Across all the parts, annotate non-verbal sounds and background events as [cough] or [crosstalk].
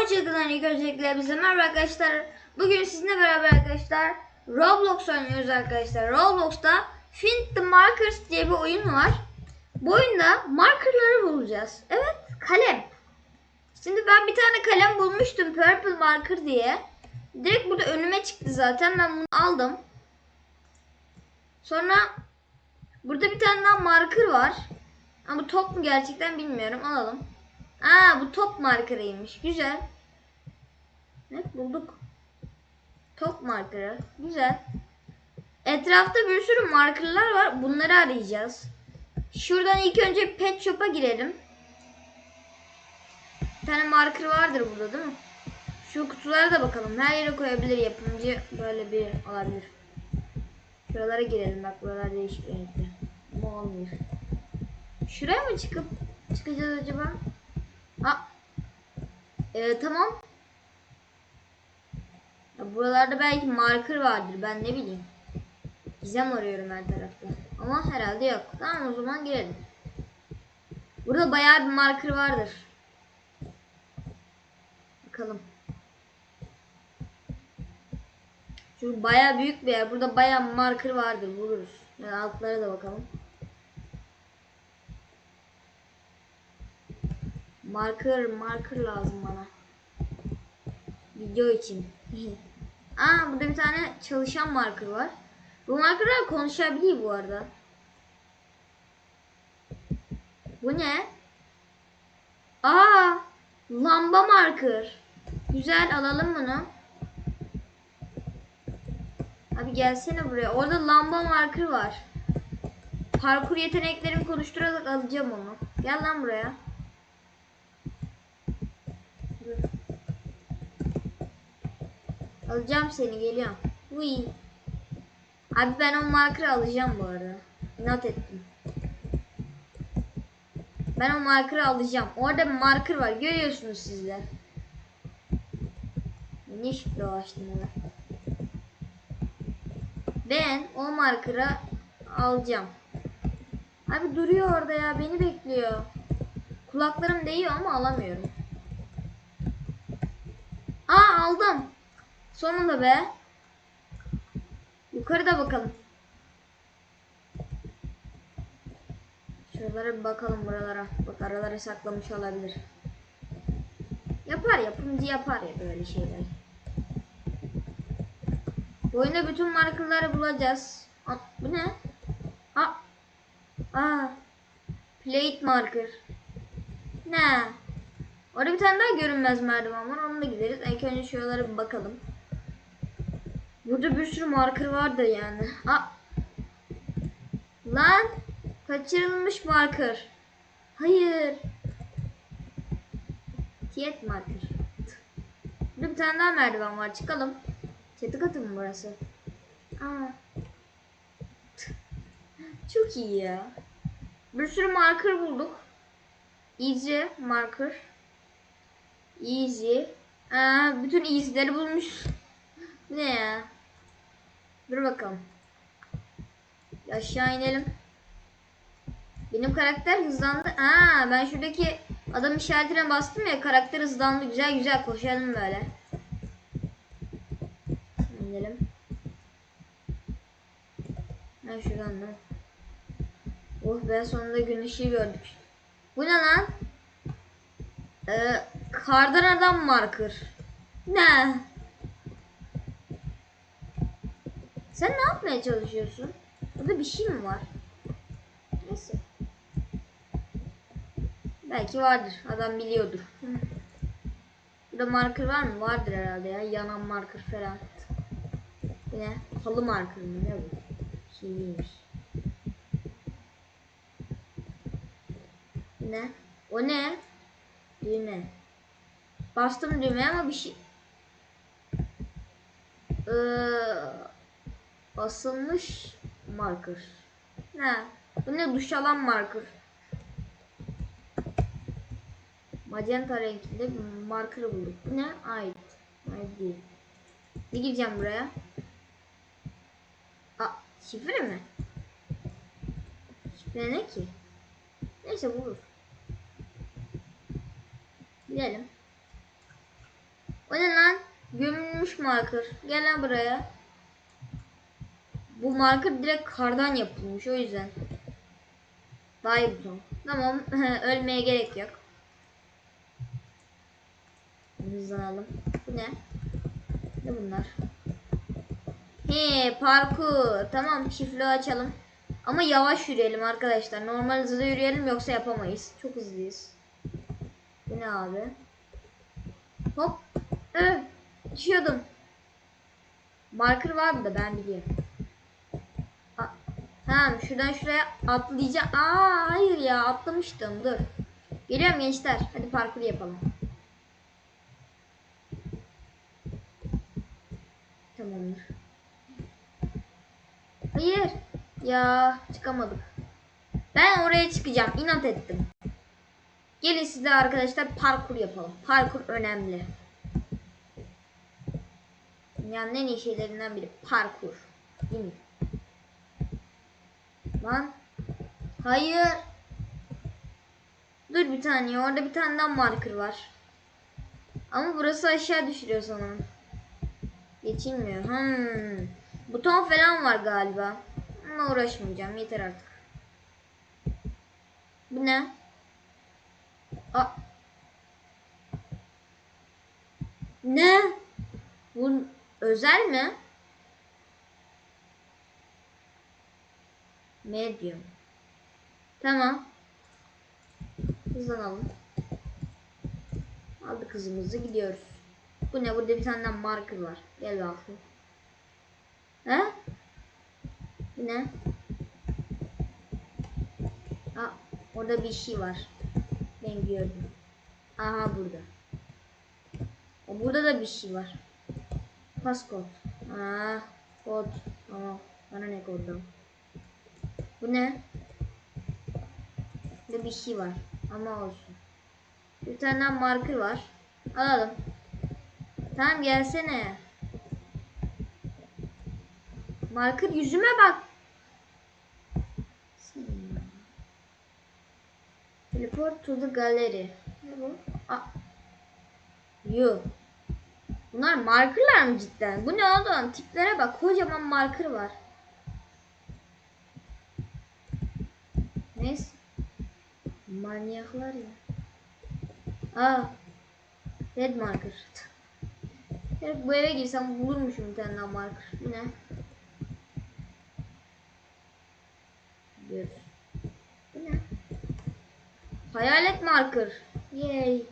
Hoşçakalın ilk öncelikle bize merhaba arkadaşlar. Bugün sizinle beraber arkadaşlar Roblox oynuyoruz arkadaşlar. Roblox'ta Find the Markers diye bir oyun var. Bu oyunda markerları bulacağız. Evet kalem. Şimdi ben bir tane kalem bulmuştum Purple Marker diye. Direkt burada önüme çıktı zaten ben bunu aldım. Sonra burada bir tane daha marker var. Ama top mu gerçekten bilmiyorum alalım. Aa bu top markerıymış. Güzel. Ne bulduk. Top markeri. Güzel. Etrafta bir sürü markerlar var. Bunları arayacağız. Şuradan ilk önce pet shop'a girelim. Bir tane marker vardır burada değil mi? Şu kutulara da bakalım. Her yere koyabilir yapımcı. Böyle bir olabilir. Şuralara girelim. Bak buralar değişik renkli. Ama olmuyor. Şuraya mı çıkıp çıkacağız acaba? Aa. Ee, tamam. Ya buralarda belki marker vardır. Ben ne bileyim. Gizem arıyorum her tarafta. Ama herhalde yok. Tamam o zaman girelim. Burada bayağı bir marker vardır. Bakalım. Şu bayağı büyük bir yer. Burada bayağı marker vardır. Buluruz. Yani altlara da bakalım. Marker, marker lazım bana. Video için. [laughs] Aa burada bir tane çalışan marker var. Bu markerlar konuşabiliyor bu arada. Bu ne? Aa lamba marker. Güzel alalım bunu. Abi gelsene buraya. Orada lamba marker var. Parkur yeteneklerimi konuşturarak alacağım onu. Gel lan buraya. Alacağım seni geliyorum. Uy. Abi ben o marker'ı alacağım bu arada. İnat ettim. Ben o marker'ı alacağım. Orada marker var. Görüyorsunuz sizler. Ne dolaştım ona. Ben o marker'ı alacağım. Abi duruyor orada ya. Beni bekliyor. Kulaklarım değiyor ama alamıyorum. Aa aldım. Sonunda be. Yukarıda bakalım. Şuralara bir bakalım buralara. Bak aralara saklamış olabilir. Yapar yapımcı yapar ya böyle şeyler. Bu oyunda bütün markerları bulacağız. Aa, bu ne? Aa. Aa. Plate marker. Ne? Orada bir tane daha görünmez merdiven var. Onunla gideriz. İlk önce şuralara bir bakalım. Burada bir sürü marker vardı yani. Aa. Lan. Kaçırılmış marker. Hayır. Tiyet marker. Burada bir tane daha merdiven var. Çıkalım. Çatı katı mı burası? Aa. Çok iyi ya. Bir sürü marker bulduk. Easy marker. Easy. Aa, bütün easy'leri bulmuş. Ne ya? Dur bakalım. Aşağı inelim. Benim karakter hızlandı. Aa, ben şuradaki adam işaretine bastım ya karakter hızlandı. Güzel güzel koşalım böyle. İnelim. Ben şuradan da. Oh be sonunda gün ışığı gördük. Bu ne lan? Ee, kardan adam marker. Ne? Sen ne yapmaya çalışıyorsun? Burada bir şey mi var? Neyse. Belki vardır. Adam biliyordur. Burada marker var mı? Vardır herhalde ya. Yanan marker falan. Ne? Halı marker mı? Ne bu? Şey. Ne? O ne? Düğme. Bastım düğmeye ama bir şey... Ee, basılmış marker. Ne? Bu ne? Duş alan marker. Magenta renkli bir marker bulduk. Bu ne? Ait. Ait. Ne gireceğim buraya? Aa, şifre mi? Şifre ne ki? Neyse bulur. Gidelim. O ne lan? Gömülmüş marker. Gel lan buraya. Bu marker direkt kardan yapılmış o yüzden. Daha iyi. Tamam [laughs] ölmeye gerek yok. Hızlanalım. Bu ne? Ne bunlar? He parkur. Tamam çiftliği açalım. Ama yavaş yürüyelim arkadaşlar. Normal hızlı yürüyelim yoksa yapamayız. Çok hızlıyız. Bu ne abi? Hop. Ee, düşüyordum. Marker var burada ben biliyorum. Tamam şuradan şuraya atlayacağım. Aa hayır ya atlamıştım dur. Geliyorum gençler. Hadi parkur yapalım. Tamamdır. Hayır. Ya çıkamadık. Ben oraya çıkacağım. İnat ettim. Gelin siz de arkadaşlar parkur yapalım. Parkur önemli. Dünyanın en iyi şeylerinden biri parkur. Değil mi? Lan. Hayır. Dur bir tane. Orada bir tane daha marker var. Ama burası aşağı düşürüyor sanırım. Geçilmiyor. Hmm. Buton falan var galiba. Ama uğraşmayacağım. Yeter artık. Bu ne? Aa. Ne? Bu özel mi? Medium. Tamam. Hızlanalım. Aldık kızımızı gidiyoruz. Bu ne? Burada bir tane marker var. Gel bakayım. He? Bu ne? Aa, orada bir şey var. Ben gördüm. Aha burada. Burada da bir şey var. Paskod. Aa, kod. Aa, bana ne kodum? Bu ne? Burada bir şey var. Ama olsun. Bir tane marker var. Alalım. Tamam gelsene. Marker yüzüme bak. Teleport to the gallery. Ne bu? Aa. Yo. Bunlar markerlar mı cidden? Bu ne oğlum? Tiplere bak. Kocaman marker var. Neyse. Manyaklar ya. Aa. Red marker. Evet, bu eve girsem bulurmuşum bir tane daha marker. Bu ne? Bir. Bu ne? Hayalet marker. Yay.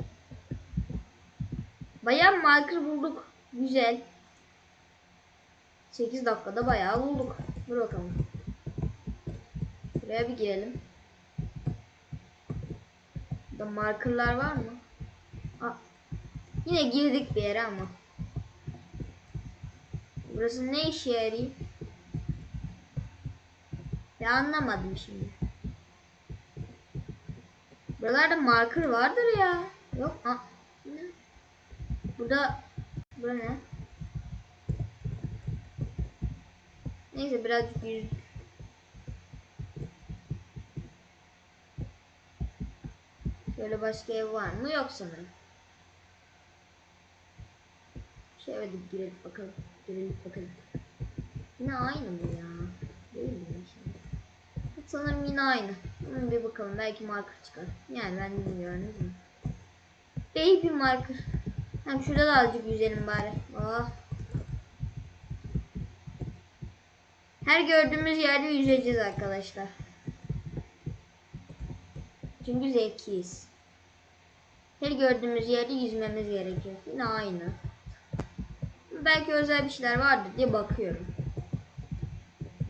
Bayağı marker bulduk. Güzel. 8 dakikada bayağı bulduk. Dur bakalım. Buraya bir girelim. Burada markerlar var mı? Aa, yine girdik bir yere ama. Burası ne işe yarıyor? Ya anlamadım şimdi. Buralarda marker vardır ya. Yok. Aa, Burada Bura ne? Neyse birazcık yüzdük. Şöyle başka ev var mı? Yok sanırım. Şöyle bir girelim bakalım. Girelim bakalım. Yine aynı mı ya? Değil mi şimdi? Sanırım yine aynı. Hemen bir bakalım. Belki marker çıkar. Yani ben bilmiyorum. Baby marker. Hem şurada da azıcık yüzelim bari. Oh. Her gördüğümüz yerde yüzeceğiz arkadaşlar. Çünkü zekiyiz. Her gördüğümüz yerde yüzmemiz gerekiyor. Yine aynı. Belki özel bir şeyler vardır diye bakıyorum.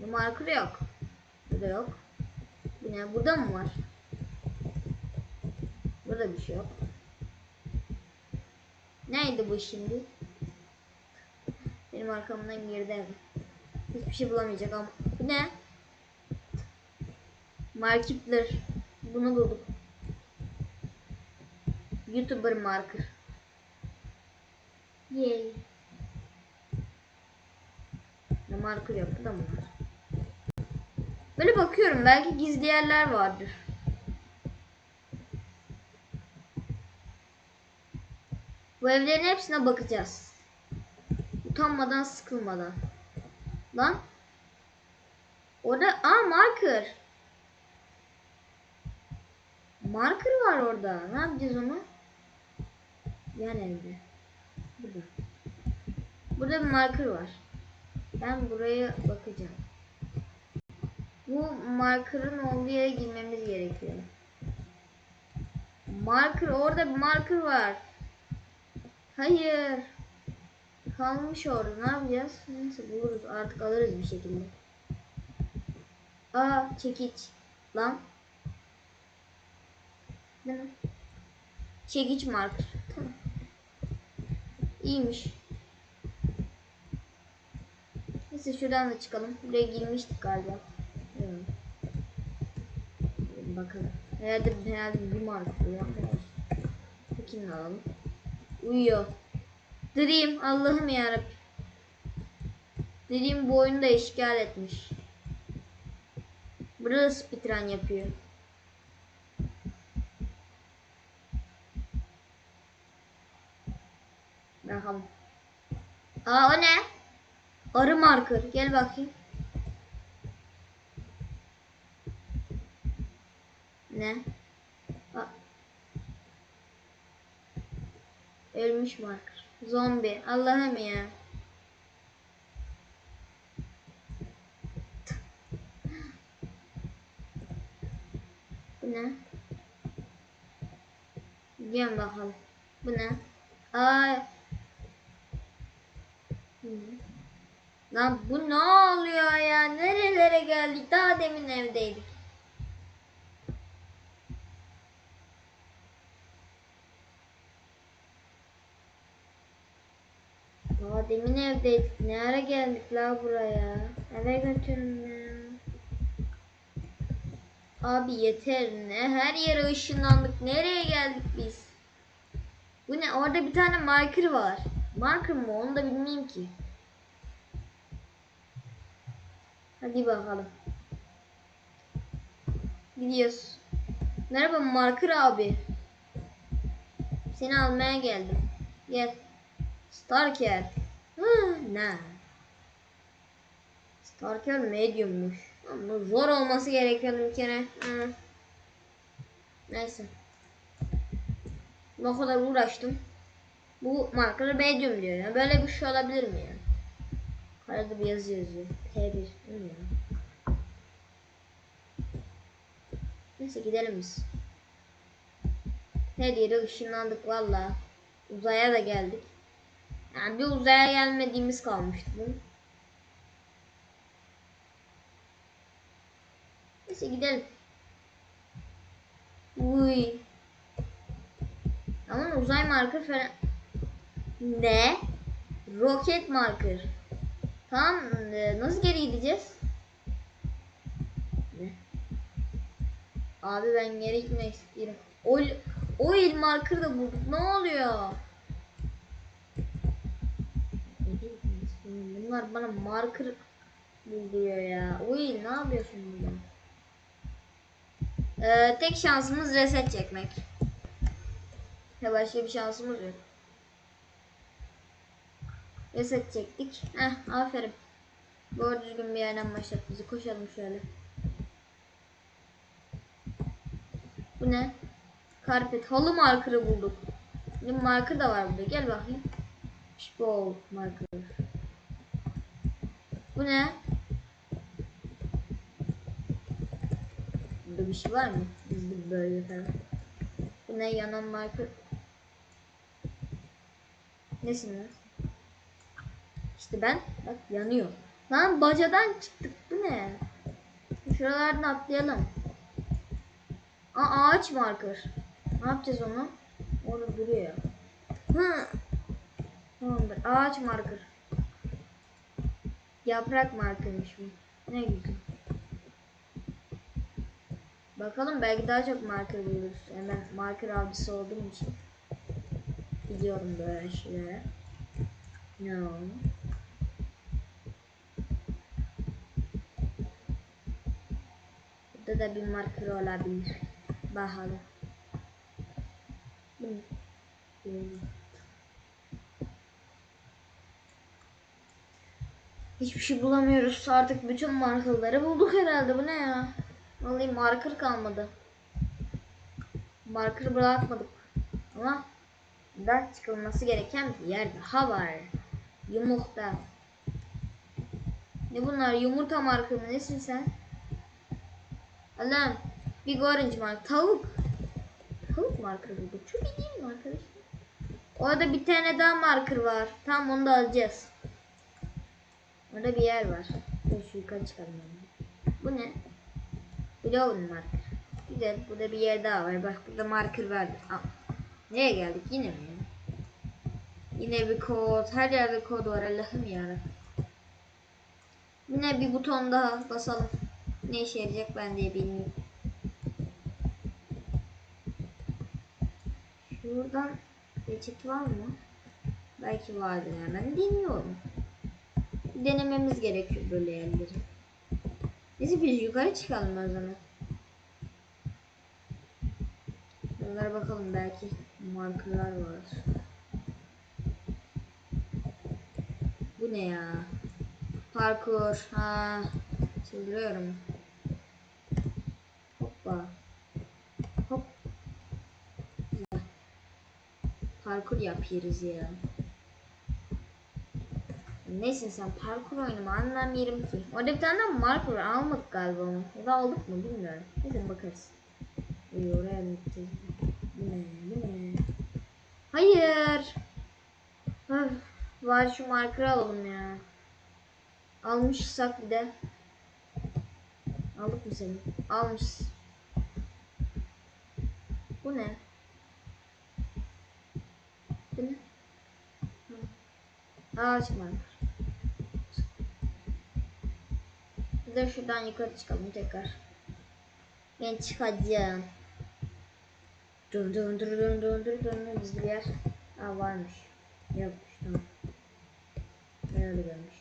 Bu marker yok. Burada yok. Bu ne? Burada mı var? Burada bir şey yok. Neydi bu şimdi? Benim arkamdan girdi. Hiçbir şey bulamayacak ama. Bu ne? Marketler. Bunu bulduk. YouTuber marker. Yay. Ne marker. Bu da var? Böyle bakıyorum. Belki gizli yerler vardır. Bu evlerin hepsine bakacağız. Utanmadan sıkılmadan. Lan. Orada aa marker. Marker var orada. Ne yapacağız onu? Yan evde. Burada. Burada bir marker var. Ben buraya bakacağım. Bu markerın olduğu yere girmemiz gerekiyor. Marker orada bir marker var. Hayır. Kalmış orada. Ne yapacağız? Neyse buluruz. Artık alırız bir şekilde. Aa çekiç. Lan. Değil mi? Çekiç marker. Tamam. İyiymiş. Neyse şuradan da çıkalım. Buraya girmiştik galiba. Evet. Bakalım. Herhalde, herhalde bir marka ya. Bakayım alalım. Uyuyor. Dream Allah'ım yarabbim. Dream bu oyunu da işgal etmiş. Burada speedrun yapıyor. Bakalım. Aa o ne? Arı marker. Gel bakayım. Ne? Aa. Ölmüş marker. Zombi. Allah'ım ya. Bu ne? Gel bakalım. Bu ne? Hı. Lan bu ne oluyor ya? Nerelere geldik? Daha demin evdeydik. Daha demin evdeydik. Ne ara geldik la buraya? Eve götürün ya. Abi yeter ne? Her yere ışınlandık. Nereye geldik biz? Bu ne? Orada bir tane marker var. Marker mı? Onu da bilmiyorum ki. Hadi bakalım. Gidiyoruz. Merhaba Marker abi. Seni almaya geldim. Gel. Starker. Hı, ne? Starker mediummuş. Ama zor olması gerekiyordu bir kere. Hı. Neyse. Ne kadar uğraştım. Bu marker medium diyor ya. Böyle bir şey olabilir mi ya? Arada bir yazı yazıyor. T1. Bu ne ya? Neyse gidelim biz. Her yere ışınlandık valla. Uzaya da geldik. Yani bir uzaya gelmediğimiz kalmıştı. Neyse gidelim. Uy. Ama uzay marker falan. Ne? Roket marker. Tamam e, nasıl geri gideceğiz? Abi ben geri gitmek istiyorum. O, o il marker da bulduk. Ne oluyor? Bunlar bana marker buluyor ya. İl ne yapıyorsun burada? Ee, tek şansımız reset çekmek. Ya başka bir şansımız yok. Reset çektik. Heh aferin. Doğru düzgün bir yerden başlat bizi. Koşalım şöyle. Bu ne? Karpet. Halı markırı bulduk. Bir markır da var burada. Gel bakayım. Spol markır. Bu ne? Burada bir şey var mı? Bizde böyle falan. Bu ne? Yanan markır. Nesin lan? İşte ben bak yanıyor. Lan bacadan çıktık. Bu ne? Şuralardan atlayalım. Aa ağaç marker. Ne yapacağız onu? Orada duruyor. Hı. Tamamdır. Ağaç marker. Yaprak markermiş bu. Ne güzel. Bakalım belki daha çok marker buluruz. Hemen marker avcısı olduğum için. Gidiyorum böyle şeylere. No. Burada da bir marker olabilir. Bakalım. Hmm. Hiçbir şey bulamıyoruz. Artık bütün markaları bulduk herhalde. Bu ne ya? Vallahi marker kalmadı. Marker bırakmadık. Ama da çıkılması gereken bir yer daha var. Yumurta. Ne bunlar? Yumurta marka mı? Nesin sen? Allah'ım. Big Orange marka. Tavuk. Tavuk marka bulduk. Çok iyi değil mi arkadaşlar? Orada bir tane daha marker var. Tamam onu da alacağız. Orada bir yer var. Dur şu yukarı çıkalım. yani. Bu ne? Blown marker. Güzel. Burada bir yer daha var. Bak burada marker vardı. Al. Nereye geldik? Yine mi? Yine bir kod. Her yerde kod var. Allah'ım yarabbim. Yine bir buton daha basalım. Ne işe yarayacak ben de bilmiyorum. Şuradan geçit var mı? Belki vardır yani. Ben bilmiyorum. Denememiz gerekiyor böyle yerleri. Neyse biz yukarı çıkalım o zaman. Buralara bakalım belki markerlar var. Bu ne ya? Parkur. Ha. Çıldırıyorum. Hoppa. Hop. Parkur yapıyoruz ya. Neyse sen parkur oynama anlamıyorum ki. Orada bir tane marker almadık galiba onu. Ya da aldık mı bilmiyorum. Neyse bakarız. Uy oraya mı gideceğiz? Bu ne? Hayır. Öf, var şu marker'ı alalım ya. Almışsak bir de. Aldık mı seni? Almış. Bu ne? Bu ne? Hı. Ağaç marker. Bir de şuradan yukarı çıkalım tekrar. Ben çıkacağım. Dun dun dun dun dun dun dun gizli bir yer. Aa varmış. Yokmuş tamam. Ben öyle görmüş.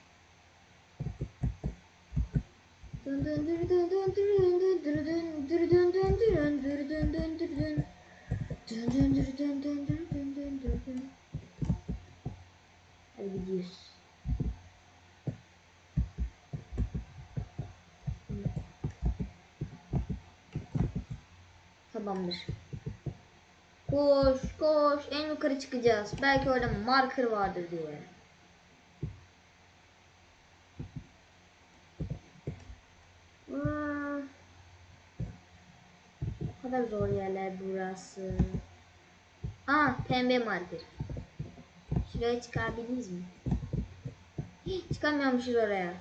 Dun dun dun dun dun dun dun dun dun dun dun dun dun dun dun dun dun. Dun dun dun dun dun dun dun dun dun dun. Hadi gidiyoruz. Tamamdır. Koş koş en yukarı çıkacağız. Belki orada marker vardır diye. Aa, o kadar zor yerler burası. Aa pembe marker. Şuraya çıkabildiniz mi? Hii, Çıkamıyormuşuz oraya.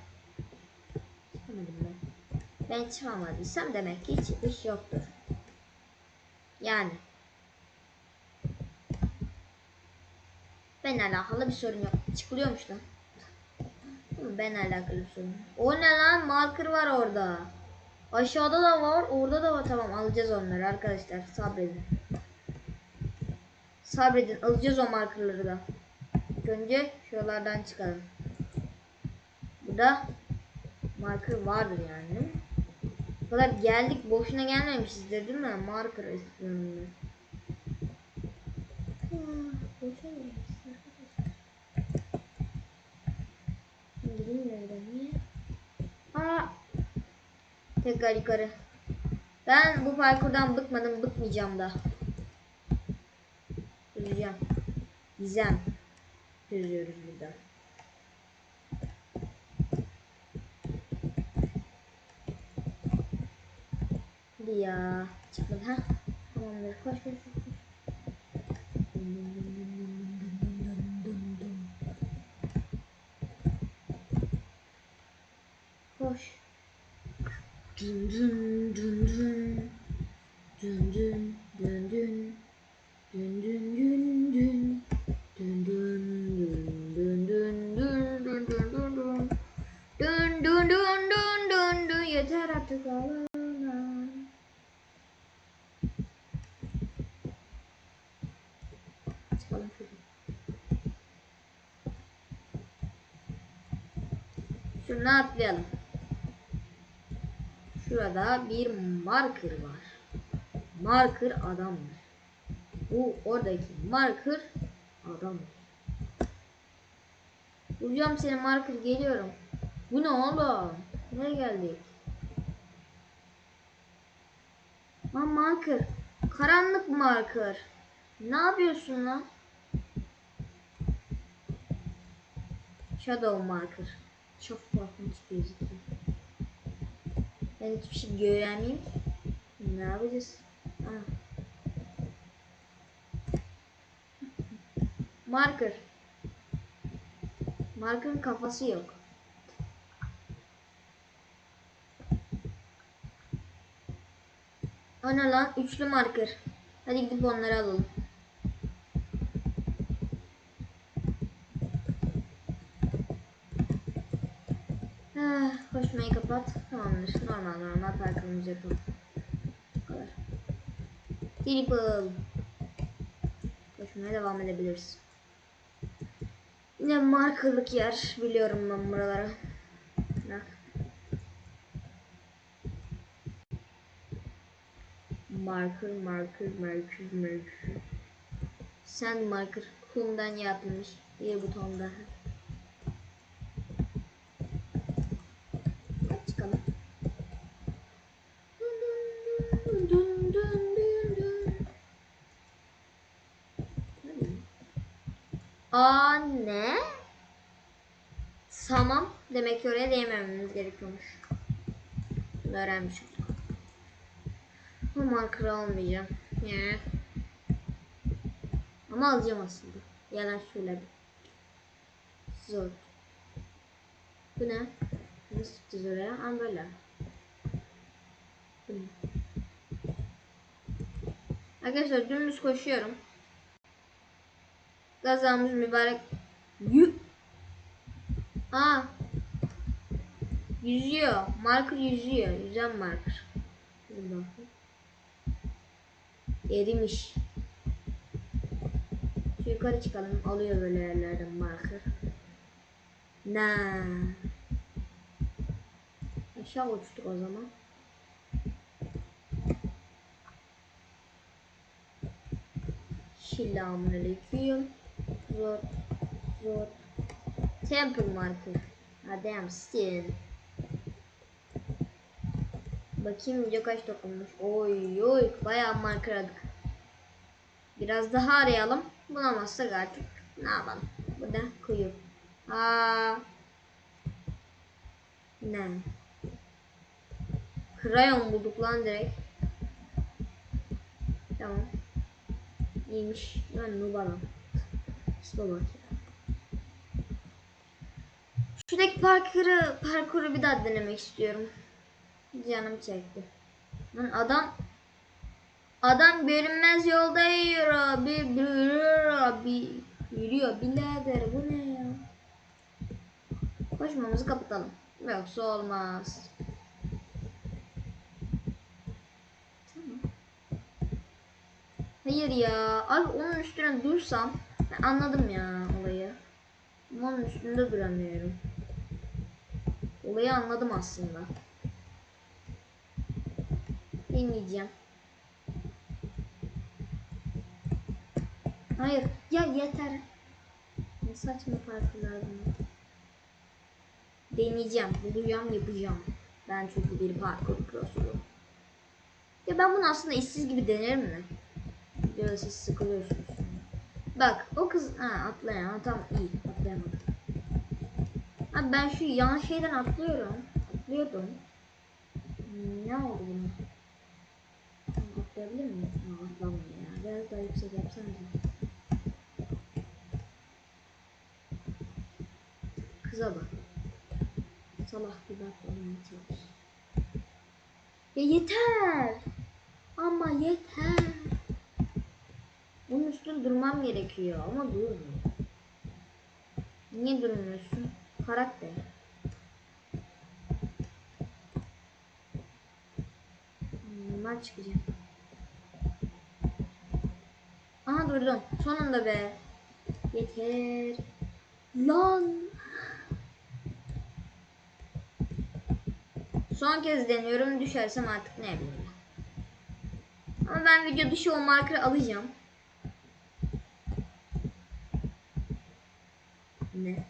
Çıkamadım ben. Ben çıkamadıysam demek ki çıkış yoktur. Yani. Ben alakalı bir sorun yok. Çıkılıyormuş lan. Ben alakalı bir sorun. O ne lan? Marker var orada. Aşağıda da var, orada da var. Tamam alacağız onları arkadaşlar. Sabredin. Sabredin. Alacağız o markerları da. Önce şuralardan çıkalım. Burada marker vardır yani. Bu geldik boşuna gelmemişizdir değil mi? Marker istiyorum ben. Tekrar yukarı. Ben bu parkurdan bıkmadım, bıkmayacağım da. Çözeceğim. Gizem. Çözüyoruz burada. Hadi ya. Çıkmadı ha. Tamamdır. Koş koş koş. koş. Koş. Dün dün Şunu atlayalım. Şurada bir marker var. Marker adamdır. Bu oradaki marker adamdır. Bulacağım seni marker geliyorum. Bu ne oğlum? Nereye geldik? Lan marker. Karanlık marker. Ne yapıyorsun lan? Shadow marker. Çok korkunç gözüküyor. Ben hiçbir şey göremeyeyim. Ne yapacağız? Ha. Marker. Marker'ın kafası yok. O lan? Üçlü marker. Hadi gidip onları alalım. Koşmayı kapat. Tamamdır. Normal normal parkımızı yapalım. Bu kadar. Triple. Koşmaya devam edebiliriz. Yine markerlık yer. Biliyorum ben buraları. Bak. Marker, marker, marker, marker. Sand marker. Kumdan yapılmış. Bir buton daha. Hadi çıkalım. Dun dun dun dun dun. Hadi. Aa ne? Tamam. Demek ki oraya değmememiz gerekiyormuş. Bunu öğrenmiş olduk. Bu marker'ı almayacağım. Ya. Ama alacağım aslında. Yalan söyledim. Zor. Bu ne? Nasıl tutacağız oraya? Aa böyle. Bu ne? Arkadaşlar dümdüz koşuyorum. Gazamız mübarek. Yü. Aa. Yüzüyor. Marker yüzüyor. Yüzen marker. Erimiş. Şu yukarı çıkalım. Alıyor böyle yerlerden marker. Na. Aşağı uçtuk o zaman. Selamünaleyküm. Zor. Zor. Temple marker. Adam still. Bakayım video kaç dokunmuş. Oy oy bayağı marker aradık. Biraz daha arayalım. Bulamazsak artık ne yapalım. Bu da kuyu. Aa. Ne? Krayon bulduk lan direkt. Tamam. İyiymiş. Ben Nubalam. Slovakya. Şuradaki parkuru, parkuru bir daha denemek istiyorum. Canım çekti. Lan adam adam görünmez yolda yürüyor. Bir yürüyor. Bir yürüyor. Birader bu ne ya? Koşmamızı kapatalım. Yoksa olmaz. Hayır ya. Abi onun üstüne dursam ben anladım ya olayı. Onun üstünde duramıyorum. Olayı anladım aslında. Deneyeceğim. Hayır. Ya yeter. Ne saçma parkurlar bunlar. Deneyeceğim. Bulacağım yapacağım. Ben çünkü bir parkur prosuyum. Ya ben bunu aslında işsiz gibi denerim mi? Biraz siz sıkılıyorsunuz. Bak o kız ha atlayan tam iyi atlayamadım. Ben şu yan şeyden atlıyorum. Atlıyordum. Hmm, Ne oldu bunun? Atlayabilir miyim? Atlamıyor ya. Biraz daha yüksek yapsanız. Kıza bak. Salak gibi atlamaya çalış. Ya yeter. Ama yeter. Bunun üstünde durmam gerekiyor ama durmuyor. Niye durmuyorsun? Karakter. Normal çıkacağım. Aha durdum. Sonunda be. Yeter. Lan. Son kez deniyorum. Düşersem artık ne bileyim. Ama ben video dışı o marker'ı alacağım. Ne?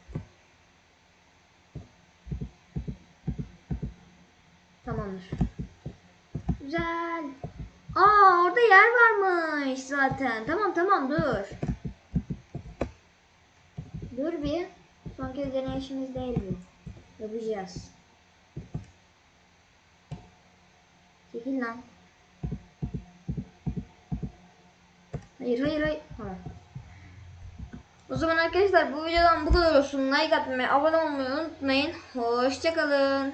Tamamdır. Güzel. Aa orada yer varmış zaten. Tamam tamam dur. Dur bir. Son kez deneyişimiz değil bu. Yapacağız. Çekil lan. Hayır hayır hayır. Ha. O zaman arkadaşlar bu videodan bu kadar olsun. Like atmayı, abone olmayı unutmayın. Hoşçakalın.